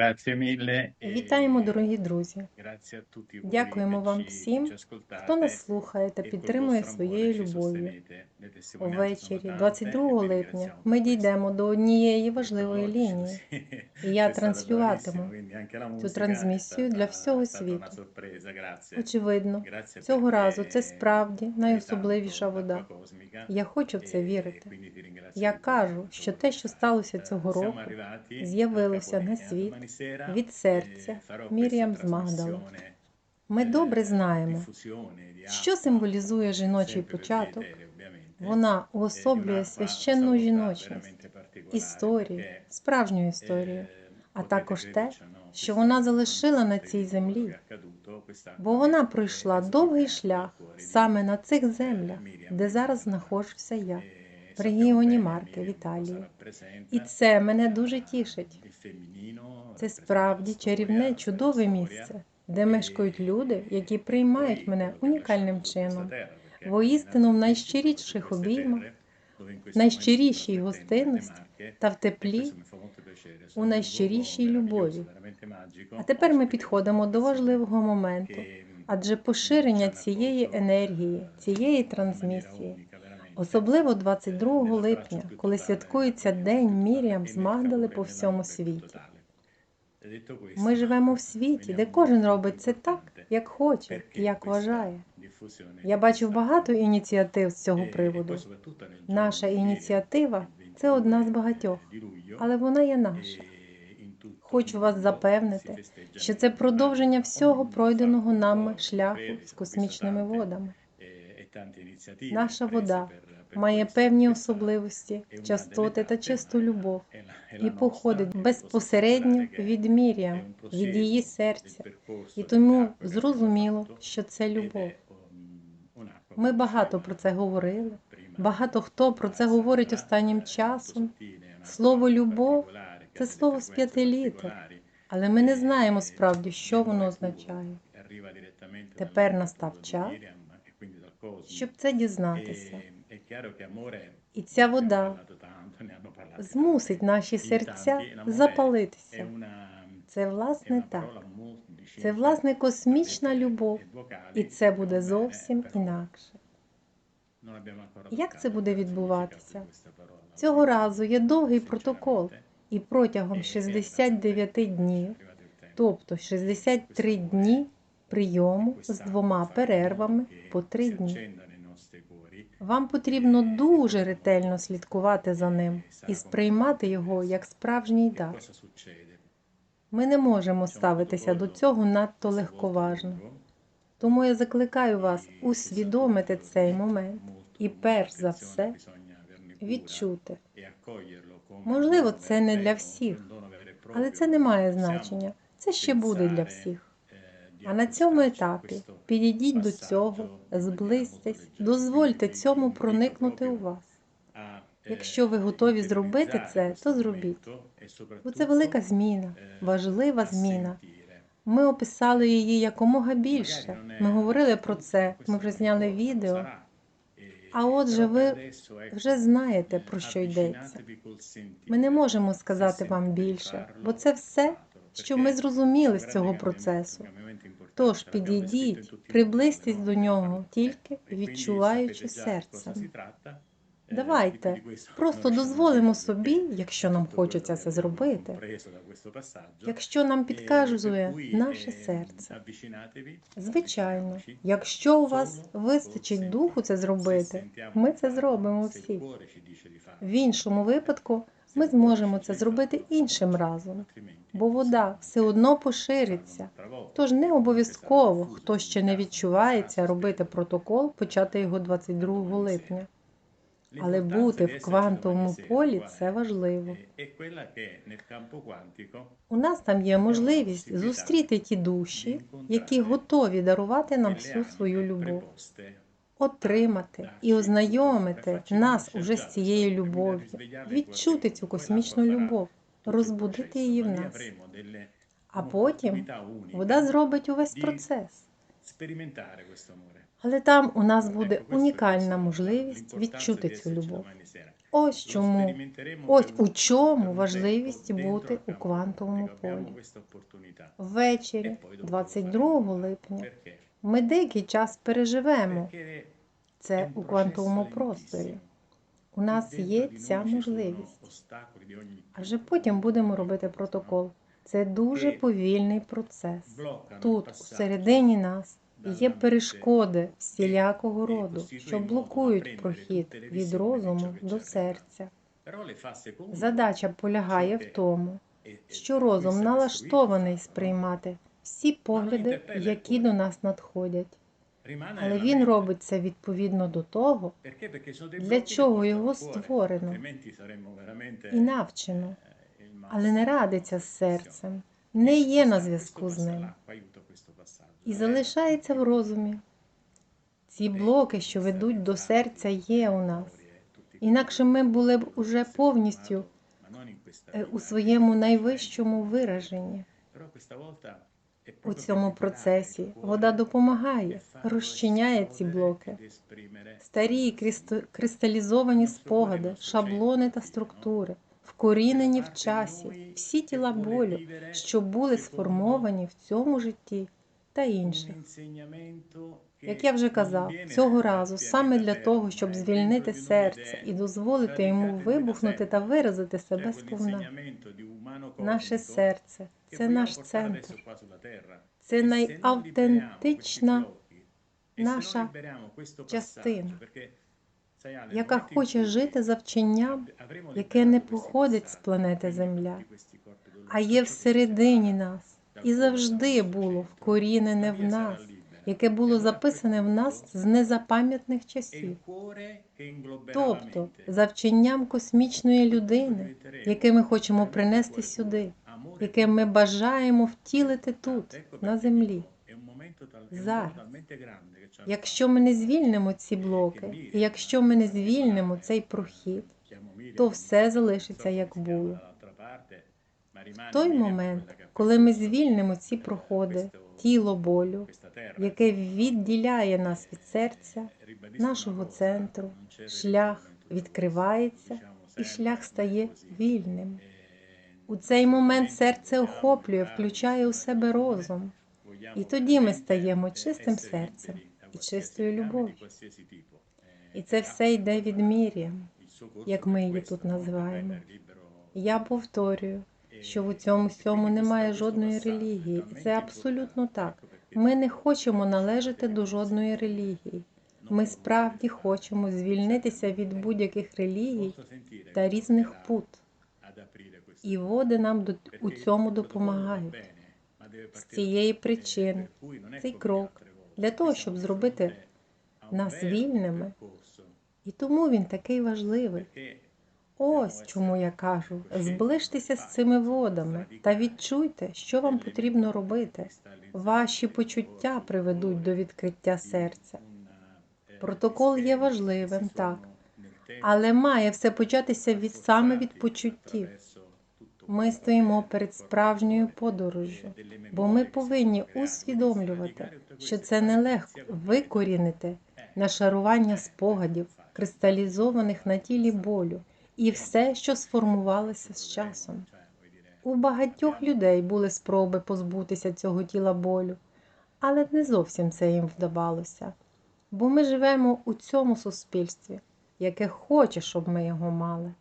Grazie mille. Вітаємо, дорогі друзі! Дякуємо вам всім, Хто нас слухає та e підтримує своєю любов'ю. Увечері, tante 22 e vi липня, ми дійдемо до однієї важливої лінії. І я транслюватиму цю трансмісію для всього світу. Очевидно, цього разу це справді найособливіша вода. Я хочу в це e вірити. Я кажу, що те, що сталося Eh, цього року, з'явилося на світ від eh, серця Мір'ям з Магдали. Ми eh, добре знаємо, що символізує жіночий початок. Вона eh, уособлює священну жіночність, історію, справжню eh, історію, а також те, що вона залишила на цій землі, бо вона пройшла довгий шлях саме на цих eh, землях, де зараз знаходжуся я, E в регіоні Марки в Італії. І це мене дуже eh, тішить. Це справді чарівне, чудове місце, де мешкають люди, які приймають мене унікальним чином, воістину в найщиріших обіймах, найщирішій гостинності та в теплі, у найщирішій любові. А тепер ми підходимо до важливого моменту, адже поширення цієї енергії, цієї трансмісії, особливо 22 липня, коли святкується День Мір'ям з Магдали по всьому світі. Ми живемо в світі, де кожен робить це так, як хоче як вважає. Я бачив багато ініціатив з цього приводу. Наша ініціатива це одна з багатьох, але вона є наша. Хочу вас запевнити, що це продовження всього пройденого нами шляху з космічними водами. Наша вода має певні особливості, частоти та чисту любов і походить безпосередньо від Мір'ям, від її серця. І тому зрозуміло, що це любов. Ми багато про це говорили. Багато хто про це говорить останнім часом. Слово любов це слово з п'яти літер, але ми не знаємо справді, що воно означає. Тепер настав час, щоб це дізнатися. І ця вода змусить наші серця запалитися. Це власне так. Це власне космічна любов, і це буде зовсім інакше. Як це буде відбуватися? Цього разу є довгий протокол, і протягом 69 днів, тобто 63 дні прийому з двома перервами по 3 дні. Вам потрібно дуже ретельно слідкувати за ним і сприймати його як справжній дар. Ми не можемо ставитися до цього надто легковажно. Тому я закликаю вас усвідомити цей момент і перш за все відчути. Можливо, це не для всіх, але це не має значення. Це ще буде для всіх. А на цьому етапі підійдіть до цього, зблизьтесь, дозвольте цьому проникнути у вас. Якщо ви готові зробити це, то зробіть. Бо це велика зміна, важлива зміна. Ми описали її якомога більше. Ми говорили про це, ми вже зняли відео. А отже, ви вже знаєте, про що йдеться. Ми не можемо сказати вам більше, бо це все, що ми зрозуміли з цього процесу. Тож підійдіть, приблизьтесь до нього, тільки відчуваючи серцем. Давайте. просто дозволимо собі, якщо нам хочеться це зробити, якщо нам підказує наше серце. Звичайно, якщо у вас вистачить духу це зробити, ми це зробимо всі. В іншому випадку ми зможемо це зробити іншим разом, бо вода все одно пошириться. Тож не обов'язково, хто ще не відчувається, робити протокол, почати його 22 липня. Але бути в квантовому полі це важливо. У нас там є можливість зустріти ті душі, які готові дарувати нам всю свою любов, отримати і ознайомити нас уже з цією любов'ю, відчути цю космічну любов, розбудити її в нас. А потім вода зробить увесь процес. Але там у нас буде унікальна можливість відчути цю любов. Ось чому, ось у чому важливість бути у квантовому полі. Ввечері, E poi dopo lo 22 липня, ми деякий час переживемо це у квантовому просторі. У нас є ця можливість. А вже потім будемо робити протокол. Це дуже повільний процес. Тут, всередині нас, є перешкоди всілякого e роду, що блокують прохід від розуму до серця. Задача полягає в тому, e- e що розум налаштований сприймати всі погляди, які до нас надходять. Але він робить це відповідно до того, для чого його створено і навчено, eh, але не радиться з серцем, не E є на зв'язку з ним і залишається в розумі. Ці блоки, що ведуть до серця, є у нас. Інакше ми були б уже повністю е, у своєму найвищому вираженні. У цьому процесі вода допомагає, розчиняє ці блоки. Старі кристалізовані спогади, шаблони та структури, вкорінені в часі, всі тіла болю, що були сформовані в цьому житті та інше. Як я вже казав, цього разу саме для того, щоб звільнити серце і дозволити йому вибухнути та виразити себе сповна. Наше серце. це наш центр, це найавтентична наша частина, яка хоче жити за вченням, яке не походить з планети Земля, а є всередині нас і завжди було вкорінене в нас, яке було записане в нас з незапам'ятних часів. Тобто за вченням космічної людини, яке ми хочемо принести сюди, яке ми бажаємо втілити тут, на землі. Зараз. Якщо ми не звільнимо ці блоки, і якщо ми не звільнимо цей прохід, то все залишиться як було. Той момент, коли ми звільнимо ці проходи, тіло болю, яке відділяє нас від серця, нашого центру, шлях відкривається, і шлях стає вільним. У цей момент серце охоплює, включає у себе розум. І тоді ми стаємо чистим серцем і чистою любов'ю. І це все йде від Міріам, як ми її тут називаємо. Я повторюю, що в цьому всьому немає жодної релігії, і це абсолютно так. Ми не хочемо належати до жодної релігії. Ми справді хочемо звільнитися від будь-яких релігій та різних пут. І води нам до- у цьому допомагають. З цієї причини цей крок для того, щоб зробити нас вільними, і тому він такий важливий. Ось чому я кажу: зближтеся з цими водами та відчуйте, що вам потрібно робити. Ваші почуття приведуть до відкриття серця. Протокол є важливим, так, але має все початися від саме від почуттів. Ми стоїмо перед справжньою подорожжю, бо ми повинні усвідомлювати, що це нелегко викорінити нашарування спогадів, кристалізованих на тілі болю, і все, що сформувалося з часом. У багатьох людей були спроби позбутися цього тіла болю, але не зовсім це їм вдавалося, бо ми живемо у цьому суспільстві, яке хоче, щоб ми його мали.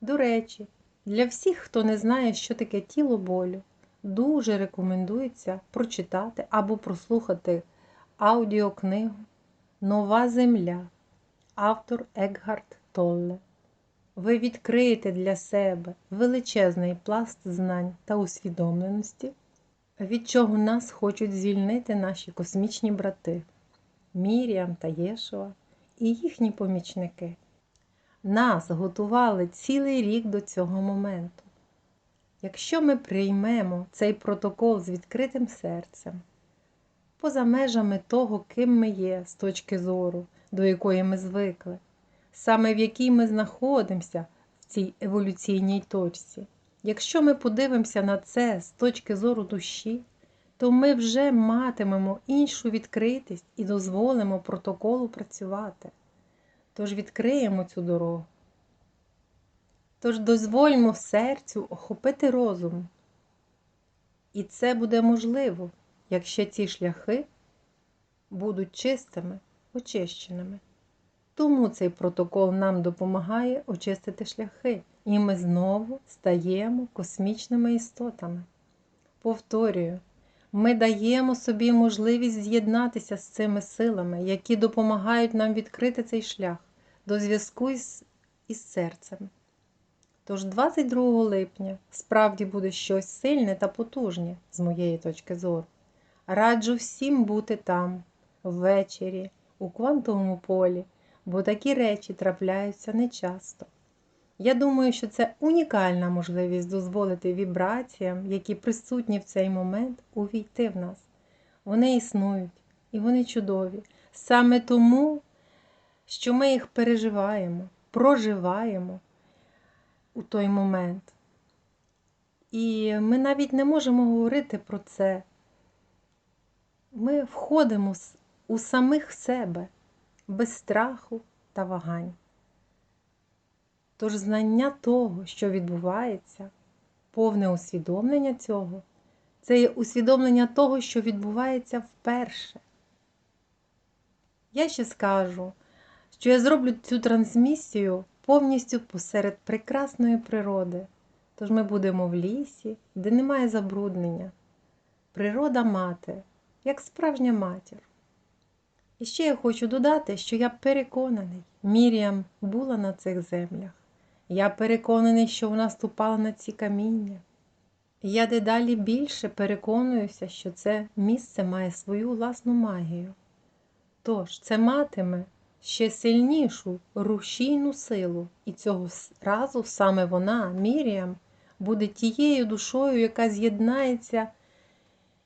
До речі, для всіх, хто не знає, що таке тіло болю, дуже рекомендується прочитати або прослухати аудіокнигу Нова Земля, автор Екгард Толле. Ви відкриєте для себе величезний пласт знань та усвідомленості, від чого нас хочуть звільнити наші космічні брати Міріам та Єшуа і їхні помічники. Нас готували цілий рік до цього моменту. Якщо ми приймемо цей протокол з відкритим серцем, поза межами того, ким ми є з точки зору, до якої ми звикли, саме в якій ми знаходимося в цій еволюційній точці, якщо ми подивимося на це з точки зору душі, то ми вже матимемо іншу відкритість і дозволимо протоколу працювати. Тож відкриємо цю дорогу Тож дозвольмо серцю охопити розум. І це буде можливо, якщо ці шляхи будуть чистими, очищеними. Тому цей протокол нам допомагає очистити шляхи, і ми знову стаємо космічними істотами. Повторюю, ми даємо собі можливість з'єднатися з цими силами, які допомагають нам відкрити цей шлях до зв'язку із, із серцем. Тож 22 липня справді буде щось сильне та потужне, з моєї точки зору. Раджу всім бути там, ввечері, у квантовому полі, бо такі речі трапляються нечасто. Я думаю, що це унікальна можливість дозволити вібраціям, які присутні в цей момент, увійти в нас. Вони існують і вони чудові. Саме тому, що ми їх переживаємо, проживаємо у той момент. І ми навіть не можемо говорити про це. Ми входимо у самих себе без страху та вагань. Тож знання того, що відбувається, повне усвідомлення цього, це є усвідомлення того, що відбувається вперше. Я ще скажу, що я зроблю цю трансмісію повністю посеред прекрасної природи. Тож ми будемо в лісі, де немає забруднення. Природа мати, як справжня матір. І ще я хочу додати, що я переконаний, Мір'ям була на цих землях. Я переконаний, що вона ступала на ці каміння. Я дедалі більше переконуюся, що це місце має свою власну магію. Тож це матиме ще сильнішу рушійну силу, і цього разу саме вона, Міріам, буде тією душою, яка з'єднається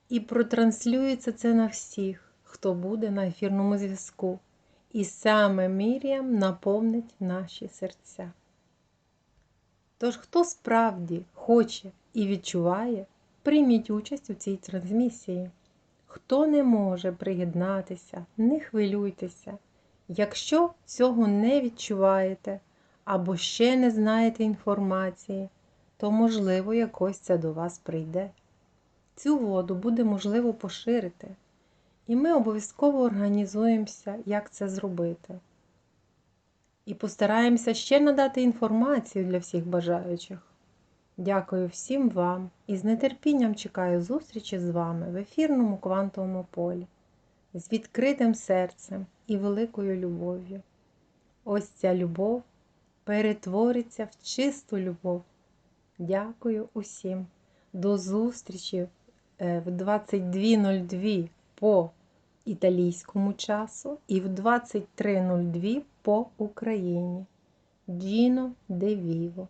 і протранслюється це на всіх, хто буде на ефірному зв'язку. І саме Міріам наповнить наші серця. Тож, хто справді хоче і відчуває, прийміть участь у цій трансмісії. Хто не може приєднатися, не хвилюйтеся. Якщо цього не відчуваєте або ще не знаєте інформації, то, можливо, якось це до вас прийде. Цю воду буде можливо поширити, і ми обов'язково організуємося, як це зробити. І постараємося ще надати інформацію для всіх бажаючих. Дякую всім вам і з нетерпінням чекаю зустрічі з вами в ефірному квантовому полі, з відкритим серцем і великою любов'ю. Ось ця любов перетвориться в чисту любов. Дякую усім. До зустрічі в 22.02 по італійському часу і в 23.02 по Україні. Джіно де Віво.